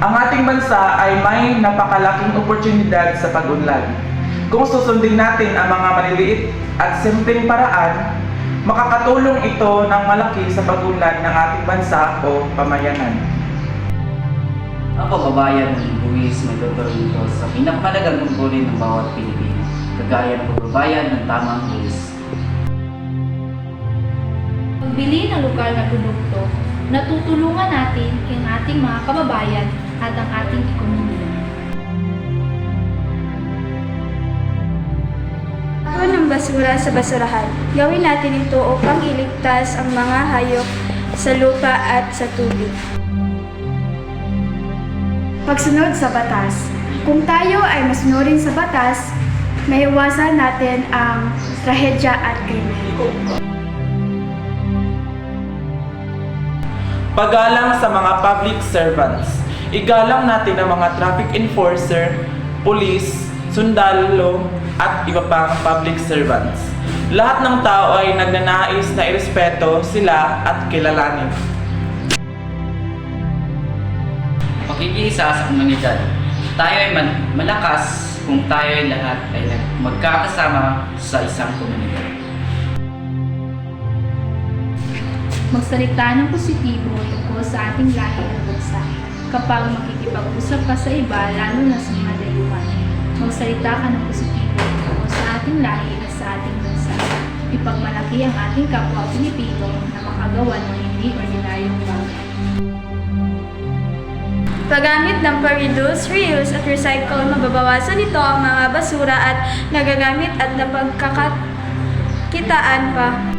Ang ating bansa ay may napakalaking oportunidad sa pag-unlad. Kung susundin natin ang mga maliliit at simpleng paraan, makakatulong ito ng malaki sa pag-unlad ng ating bansa o pamayanan. Ang pagbabayan ng buwis may tuturito sa pinakamalagang tungkulin ng bawat Pilipino, kagaya ng pagbabayan ng tamang buwis. Pagbili ng lokal na produkto, natutulungan natin ang ating mga kababayan at ang ating ekonomiya. Pagkawan ng basura sa basurahan. Gawin natin ito upang iligtas ang mga hayop sa lupa at sa tubig. Pagsunod sa batas. Kung tayo ay masunurin sa batas, maiwasan natin ang trahedya at krimen. Pagalang sa mga public servants. Igalang natin ang mga traffic enforcer, police, sundalo, at iba pang public servants. Lahat ng tao ay nagnanais na irespeto sila at kilalanin. Pakikiisa sa komunidad. Tayo ay man- malakas kung tayo ay lahat ay magkakasama sa isang komunidad. Magsalita ng positibo tungkol sa ating lahi at bansa. Kapag makikipag-usap ka sa iba, lalo na sa mga dayuhan, magsalita ka ng positibo tungkol sa ating lahi at sa ating bansa. Ipagmalaki ang ating kapwa Pilipino na makagawa ng hindi ordinaryong bagay. Paggamit ng pa-reduce, reuse at recycle, mababawasan nito ang mga basura at nagagamit at napagkakakitaan pa.